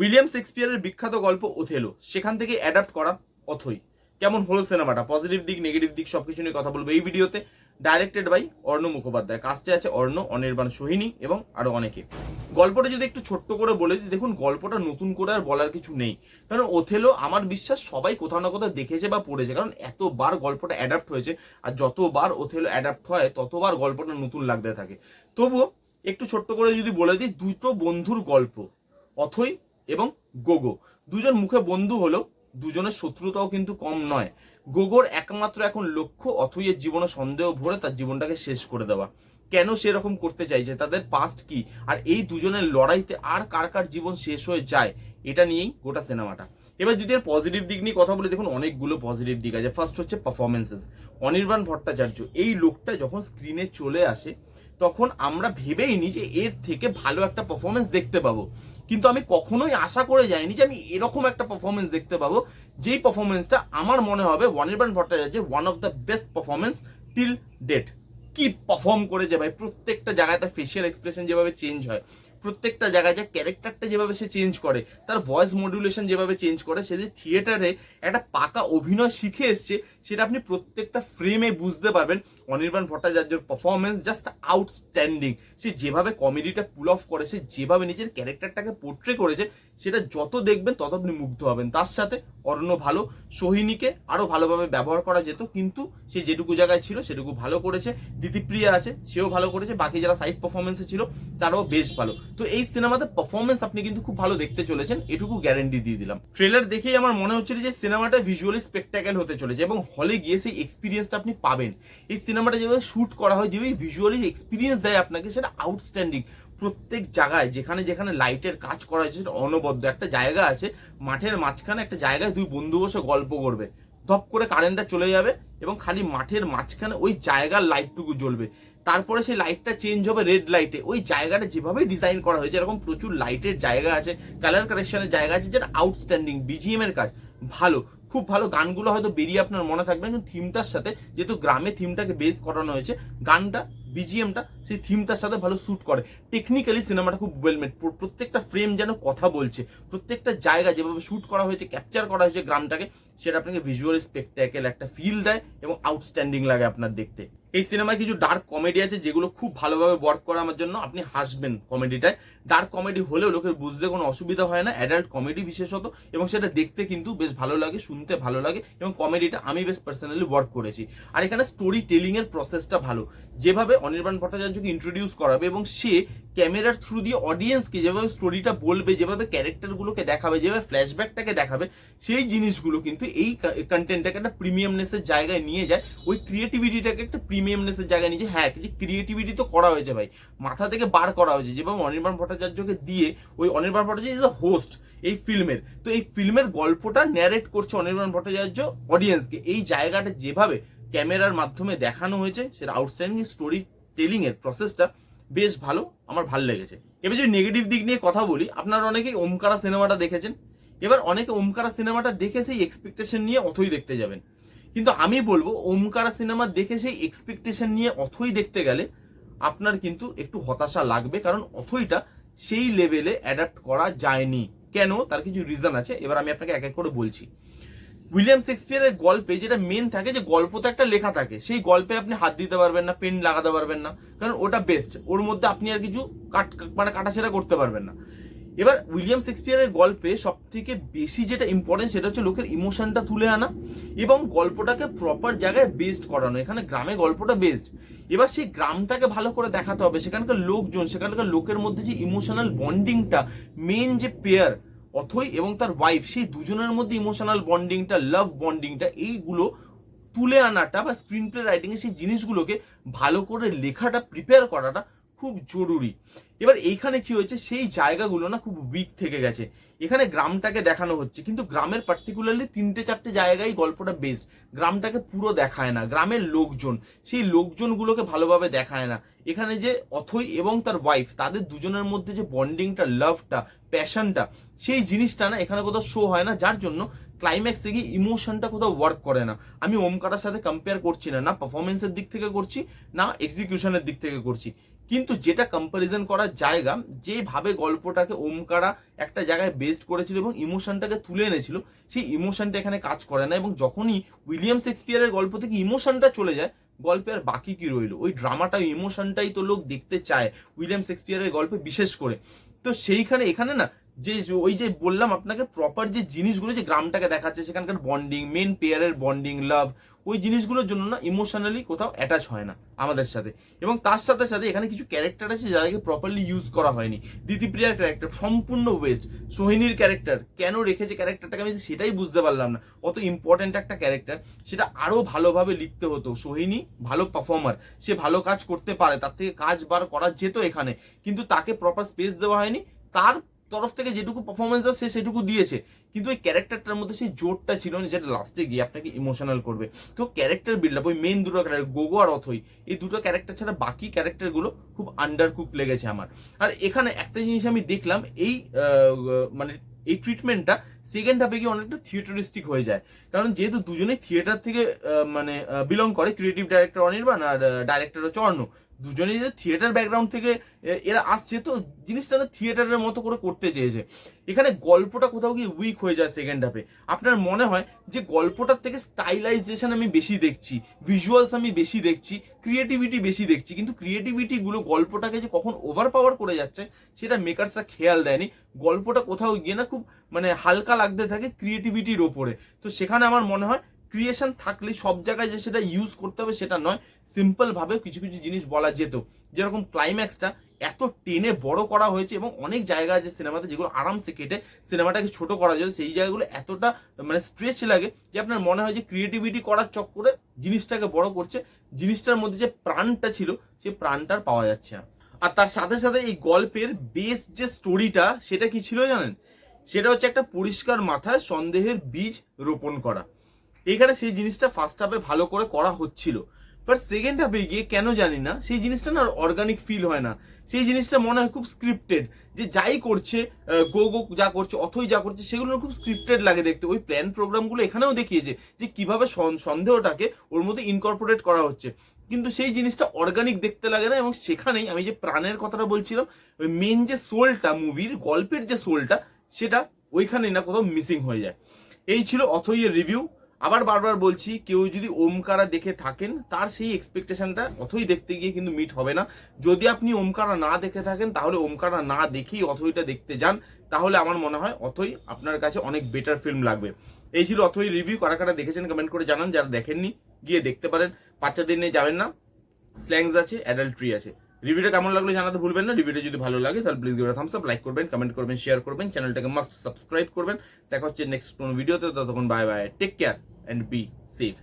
William শেক্সপিয়ারের বিখ্যাত গল্প Othello. সেখান থেকে অ্যাডাপ্ট করা অথই। কেমন হলো সিনেমাটা? পজিটিভ দিক, নেগেটিভ দিক, সবকিছু নিয়ে কথা বলব এই ভিডিওতে। Directed by Arna Mukhopadhyay. কাস্টে আছে অর্ণ, অনির্বাণ সোহিনী এবং আরও অনেকে। গল্পটা যদি একটু ছোট্ট করে বলে দিই, দেখুন, গল্পটা নতুন করে আর বলার কিছু নেই। কারণ ওথেলো, আমার বিশ্বাস, সবাই কোথাও না কোথাও দেখেছে বা পড়েছে। কারণ এতবার গল্পটা অ্যাডাপ্ট হয়েছে আর যতবার ওথেলো অ্যাডাপ্ট হয়, ততবার গল্পটা নতুন লাগতে থাকে। তবুও একটু ছোট্ট করে যদি বলে দিই, দুটো বন্ধুর গল্প, অথই এবং গোগো। দুজন মুখে বন্ধু হলেও দুজনের শত্রুতাও কিন্তু কম নয়। গোগোর একমাত্র এখন লক্ষ্য অথইয়ের জীবনে সন্দেহ ভরে তার জীবনটাকে শেষ করে দেওয়া। কেন সেরকম করতে চাইছে তাদের পাস্ট কি? আর এই দুজনের লড়াইতে আর কার কার জীবন শেষ হয়ে যায়, এটা নিয়েই গোটা সিনেমাটা। এবার যদি এর পজিটিভ দিক নিয়ে কথা বলি, দেখুন অনেকগুলো পজিটিভ দিক আছে। ফার্স্ট হচ্ছে পারফরমেন্সেস অনির্বাণ ভট্টাচার্য, এই লোকটা যখন স্ক্রিনে চলে আসে, তখন আমরা ভেবেই নি যে এর থেকে ভালো একটা পারফরমেন্স দেখতে পাবো। কিন্তু আমি কখনোই আশা করে যাইনি যে আমি এরকম একটা পারফরমেন্স দেখতে পাবো। যেই পারফরমেন্সটা আমার মনে হবে অনির্বাণ ভট্টাচার্যের one of the best performance till date কি পারফর্ম করে যে ভাই? প্রত্যেকটা জায়গায় তার ফেসিয়াল এক্সপ্রেশন যেভাবে চেঞ্জ হয়। প্রত্যেকটা জায়গায় যে ক্যারেক্টারটা যেভাবে সে চেঞ্জ করে, তার ভয়েস মডুলেশন যেভাবে চেঞ্জ করে, সে যে থিয়েটারে একটা পাকা অভিনয় শিখে এসছে, সেটা আপনি প্রত্যেকটা ফ্রেমে বুঝতে পারবেন। অনির্বাণ ভট্টাচার্যর পারফরমেন্স জাস্ট আউটস্ট্যান্ডিং সে যেভাবে কমেডিটা পুল অফ করে, সে যেভাবে নিজের ক্যারেক্টারটাকে পোর্ট্রে করেছে, সেটা যত দেখবেন তত আপনি মুগ্ধ হবেন। তার সাথে অরণ্য ভালো, সোহিনীকে আরও ভালোভাবে ব্যবহার করা যেত, কিন্তু সে যেটুকু জায়গায় ছিল, সেটুকু ভালো করেছে। দিতিপ্রিয়া আছে, সেও ভালো করেছে। বাকি যারা সাইড পারফরমেন্সে ছিল, তারাও বেশ ভালো। তো এই সিনেমাতে পারফরমেন্স আপনি কিন্তু খুব ভালো দেখতে চলেছেন, এটুকু গ্যারেন্টি দিয়ে দিলাম। ট্রেলার দেখেই আমার মনে হচ্ছিল যে সিনেমাটা ভিজুয়ালি স্পেকটাকেল হতে চলেছে এবং হলে গিয়ে সেই এক্সপিরিয়েন্সটা আপনি পাবেন। এই সিনেমাটা যেভাবে শুট করা হয়, যেভাবে ভিজুয়ালি এক্সপিরিয়েন্স দেয় আপনাকে, সেটা আউটস্ট্যান্ডিং প্রত্যেক জায়গায়, যেখানে যেখানে লাইটের কাজ করা হয়েছে, সেটা অনবদ্য। একটা জায়গা আছে, মাঠের মাঝখানে একটা জায়গায় দুই বন্ধু বসে গল্প করবে। ধপ করে কারেন্টটা চলে যাবে এবং খালি মাঠের মাঝখানে ওই জায়গার লাইটটুকু জ্বলবে। তারপরে সেই লাইটটা চেঞ্জ হবে রেড লাইটে ওই জায়গাটা যেভাবে ডিজাইন করা হয়েছে, এরকম প্রচুর লাইটের জায়গা আছে কালার কারেকশনের জায়গা আছে, যেটা আউটস্ট্যান্ডিং বিজিএম এর কাজ। ভালো, খুব ভালো গানগুলো হয়তো বেরিয়ে আপনার মনে থাকবে, কিন্তু থিমটার সাথে, যেহেতু গ্রামে থিমটাকে বেস করানো হয়েছে, গানটা বিজিএমটা সেই থিমটার সাথে ভালো শ্যুট করে। টেকনিক্যালি সিনেমাটা খুব ওয়েল মেড প্রত্যেকটা ফ্রেম যেন কথা বলছে, প্রত্যেকটা জায়গা যেভাবে শ্যুট করা হয়েছে ক্যাপচার করা হয়েছে গ্রামটাকে, সেটা আপনাকে ভিজুয়াল স্পেকটাকেল একটা ফিল দেয় এবং আউটস্ট্যান্ডিং লাগে আপনার দেখতে। এই সিনেমায় কিছু ডার্ক কমেডি আছে যেগুলো খুব ভালোভাবে ওয়ার্ক করা আমার জন্য। আপনি হাসবেন কমেডিটায় ডার্ক কমেডি হলেও লোকের বুঝতে কোনো অসুবিধা হয় না অ্যাডাল্ট কমেডি বিশেষত, এবং সেটা দেখতে কিন্তু বেশ ভালো লাগে, শুনতে ভালো লাগে, এবং কমেডিটা আমি বেশ পার্সোনালি ওয়ার্ক করেছি। আর এখানে স্টোরি টেলিং এর প্রসেসটা ভালো। যেভাবে অনির্বাণ ভট্টাচার্যকে ইন্ট্রোডিউস করাবে এবং সে ক্যামেরার থ্রু দিয়ে অডিয়েন্সকে যেভাবে স্টোরিটা বলবে, যেভাবে ক্যারেক্টারগুলোকে দেখাবে, যেভাবে ফ্ল্যাশব্যাকটাকে দেখাবে, সেই জিনিসগুলো কিন্তু এই কন্টেন্টটাকে একটা প্রিমিয়ামনেসের জায়গায় নিয়ে যায়। ওই ক্রিয়েটিভিটিটাকে একটা প্রিমিয়ামনেসের জায়গায় নিয়ে যায়। হ্যাঁ কিছু ক্রিয়েটিভিটি তো করা হয়েছে ভাই। মাথা থেকে বার করা হয়েছে। যেভাবে অনির্বাণ ভট্টাচার্যকে দিয়ে ওই Anirban Bhattacharya is a host এই ফিল্মের। তো এই ফিল্মের গল্পটা ন্যারেট করছে অনির্বাণ ভট্টাচার্য অডিয়েন্সকে এই জায়গাটা যেভাবে ক্যামেরার মাধ্যমে দেখানো হয়েছে, সেটা আউটস্ট্যান্ডিং স্টোরি টেলিং এর প্রসেসটা বেশ ভালো, আমার ভালো লেগেছে। এবার যদি নেগেটিভ দিক নিয়ে কথা বলি, আপনারা অনেকেই ওমকারা সিনেমাটা দেখেছেন। এবার অনেকে ওমকারা সিনেমাটা দেখে সেই এক্সপেকটেশন নিয়ে অথই দেখতে যাবেন। কিন্তু আমি বলব, ওমকারা সিনেমা দেখে সেই এক্সপেকটেশন নিয়ে অথই দেখতে গেলে আপনার কিন্তু একটু হতাশা লাগবে, কারণ অথইটা সেই লেভেলে অ্যাডাপ্ট করা যায়নি। কেন? তার কিছু রিজন আছে। এবার আমি আপনাকে এক এক করে বলছি। উইলিয়াম শেক্সপিয়ারের গল্পে যেটা মেন থাকে, যে গল্প তো একটা লেখা থাকে, সেই গল্পে আপনি হাত দিতে পারবেন না পেন লাগাতে পারবেন না। কারণ ওটা বেস্ট ওর মধ্যে আপনি আর কিছু কাট মানে কাটাছেড়া করতে পারবেন না। এবার উইলিয়াম শেক্সপিয়ারের গল্পে সব থেকে বেশি যেটা ইম্পর্টেন্ট সেটা হচ্ছে লোকের ইমোশনটা তুলে আনা এবং গল্পটাকে প্রপার জায়গায় বেস্ট করানো। এখানে গ্রামে গল্পটা বেস্ট এবার সেই গ্রামটাকে ভালো করে দেখাতে হবে। সেখানকার লোকজন, সেখানকার লোকের মধ্যে যে ইমোশনাল বন্ডিংটা মেন যে পেয়ার অথই এবং তার ওয়াইফ সেই দুজনের মধ্যে ইমোশনাল বন্ডিংটা লাভ বন্ডিংটা এইগুলো তুলে আনাটা বা স্ক্রিন প্লে রাইটিং এর সেই জিনিসগুলোকে ভালো করে লেখাটা প্রিপেয়ার করাটা খুব জরুরি। এবার এইখানে কি হয়েছে, সেই জায়গাগুলো না খুব উইক থেকে গেছে। এখানে গ্রামটাকে দেখানো হচ্ছে, কিন্তু গ্রামের পার্টিকুলারলি তিনটে চারটে জায়গায় গল্পটা বেস্ট গ্রামটাকে পুরো দেখায় না, গ্রামের লোকজন। সেই লোকজনগুলোকে ভালোভাবে দেখায় না। এখানে যে অথই এবং তার ওয়াইফ তাদের দুজনের মধ্যে যে বন্ডিংটা লাভটা প্যাশনটা সেই জিনিসটা না এখানে কোথাও শো হয় না। যার জন্য ক্লাইম্যাক্সে গিয়ে ইমোশনটা কোথাও ওয়ার্ক করে না। আমি ওমকারের সাথে কম্পেয়ার করছি না না পারফরমেন্সের দিক থেকে করছি, না এক্সিকিউশনের দিক থেকে করছি। কিন্তু যেটা কম্পারিজন করার জায়গা, যেভাবে গল্পটাকে ওমকারা একটা জায়গায় বেস্ট করেছিল এবং ইমোশনটাকে তুলে এনেছিল, সেই ইমোশনটা এখানে কাজ করে না এবং যখনই উইলিয়াম শেক্সপিয়ারের গল্প থেকে ইমোশনটা চলে যায়, গল্পে আর বাকি কি রইল? ওই ড্রামাটা ইমোশনটাই তো লোক দেখতে চায় উইলিয়াম শেক্সপিয়ারের গল্পে বিশেষ করে। তো সেইখানে, এখানে না যে ওই যে বললাম আপনাকে প্রপার যে জিনিসগুলো যে গ্রামটাকে দেখাচ্ছে, সেখানকার বন্ডিং মেন পেয়ারের বন্ডিং লাভ ওই জিনিসগুলোর জন্য না ইমোশনালি কোথাও অ্যাটাচ হয় না আমাদের সাথে। এবং তার সাথে সাথে এখানে কিছু ক্যারেক্টার আছে যাদেরকে প্রপারলি ইউজ করা হয়নি। দিতিপ্রিয়ার ক্যারেক্টার সম্পূর্ণ ওয়েস্ট সোহিনীর ক্যারেক্টার কেন রেখেছে ক্যারেক্টারটাকে আমি সেটাই বুঝতে পারলাম না। অত ইম্পর্ট্যান্ট একটা ক্যারেক্টার সেটা আরও ভালোভাবে লিখতে হতো। সোহিনী ভালো পারফর্মার সে ভালো কাজ করতে পারে, তার থেকে কাজ বার করা যেত এখানে। কিন্তু তাকে প্রপার স্পেস দেওয়া হয়নি। তার তরফ থেকে যেটুকু পারফরমেন্স সে সেটুকু দিয়েছে। কিন্তু ওই ক্যারেক্টারটার মধ্যে সেই জোরটা ছিল না যেটা লাস্টে গিয়ে আপনাকে ইমোশনাল করবে। তো ক্যারেক্টার বিল্ড আপ ওই মেন দুটো ক্যারেক্টার গোগো আর অথই, এই দুটো ক্যারেক্টার ছাড়া বাকি ক্যারেক্টারগুলো খুব আন্ডার কুক লেগেছে আমার। আর এখানে একটা জিনিস আমি দেখলাম, এই মানে এই ট্রিটমেন্টটা সেকেন্ড হাফে গিয়ে অনেকটা থিয়েটারিস্টিক হয়ে যায়। কারণ যেহেতু দুজনেই থিয়েটার থেকে মানে বিলং করে ক্রিয়েটিভ ডাইরেক্টর অনির্বাণ আর ডাইরেক্টর হচ্ছে অর্ণ দুজনেই যে থিয়েটার ব্যাকগ্রাউন্ড থেকে এরা আসছে, তো জিনিসটা না থিয়েটারের মতো করে করতে চেয়েছে। এখানে গল্পটা কোথাও গিয়ে উইক হয়ে যায় সেকেন্ড হাফে আপনার মনে হয় যে গল্পটার থেকে স্টাইলাইজেশন আমি বেশি দেখছি ভিজুয়ালস আমি বেশি দেখছি ক্রিয়েটিভিটি বেশি দেখছি, কিন্তু ক্রিয়েটিভিটিগুলো গল্পটাকে যে কখন ওভার পাওয়ার করে যাচ্ছে, সেটা মেকার্সরা খেয়াল দেয়নি। গল্পটা কোথাও গিয়ে না খুব মানে হালকা লাগতে থাকে ক্রিয়েটিভিটির ওপরে। তো সেখানে আমার মনে হয় ক্রিয়েশন থাকলে সব জায়গায় যে সেটা ইউজ করতে হবে সেটা নয় সিম্পল ভাবে কিছু কিছু জিনিস বলা যেত। যেরকম ক্লাইম্যাক্সটা এত টেনে বড় করা হয়েছে এবং অনেক জায়গা আছে সিনেমাতে যেগুলো আরামসে কেটে সিনেমাটাকে ছোট করা যায় সেই জায়গাগুলো এতটা মানে স্ট্রেচ লাগে যে আপনার মনে হয় যে ক্রিয়েটিভিটি করার চক্করে জিনিসটাকে বড় করছে। জিনিসটার মধ্যে যে প্রাণটা ছিল সেই প্রাণটার পাওয়া যাচ্ছে না। আর তার সাথে সাথে এই গল্পের বেস যে স্টোরিটা সেটা কি ছিল জানেন? সেটা হচ্ছে একটা পরিষ্কার মাথায় সন্দেহের বীজ রোপণ করা। এখানে সেই জিনিসটা ফার্স্ট হাফে ভালো করে করা হচ্ছিল। বাট সেকেন্ড হাফে গিয়ে কেন জানি না, সেই জিনিসটা না অর্গানিক ফিল হয় না। সেই জিনিসটা মনে হয় খুব স্ক্রিপ্টেড যে যাই করছে গো গো যা করছে, অথই যা করছে, সেগুলো খুব স্ক্রিপ্টেড লাগে দেখতে। ওই প্ল্যান প্রোগ্রামগুলো এখানেও দেখিয়েছে যে কীভাবে সন- সন্দেহটাকে ওর মধ্যে ইনকর্পোরেট করা হচ্ছে। কিন্তু সেই জিনিসটা অর্গানিক দেখতে লাগে না এবং সেখানেই আমি যে প্রাণের কথাটা বলছিলাম, ওই মেন যে সোলটা মুভির গল্পের যে সোলটা সেটা ওইখানেই না কোথাও মিসিং হয়ে যায়। এই ছিল অথইয়ের রিভিউ আবার বারবার বলছি, কেউ যদি ওমকারা দেখে থাকেন, তার সেই এক্সপেকটেশনটা অথই দেখতে গিয়ে কিন্তু মিট হবে না। যদি আপনি ওমকারা না দেখে থাকেন, তাহলে ওমকারা না দেখেই অথইটা দেখতে যান। তাহলে আমার মনে হয় অথই আপনার কাছে অনেক বেটার ফিল্ম লাগবে। এই ছিল অথই রিভিউ কারা কারা দেখেছেন কমেন্ট করে জানান। যারা দেখেননি, গিয়ে দেখতে পারেন। বাচ্চাদের নিয়ে যাবেন না। স্ল্যাংস আছে অ্যাডাল্ট্রি আছে। রিভিউটা কেমন লাগল জানাতে ভুলবেন না। রিভিউটা যদি ভালো লাগে, তাহলে please give thumbs up like করবেন কমেন্ট করবেন শেয়ার করবেন চ্যানেলটাকে মাস্ট সাবস্ক্রাইব করবেন। দেখা হচ্ছে নেক্সট কোনো ভিডিওতে ততক্ষণ bye bye take care and be safe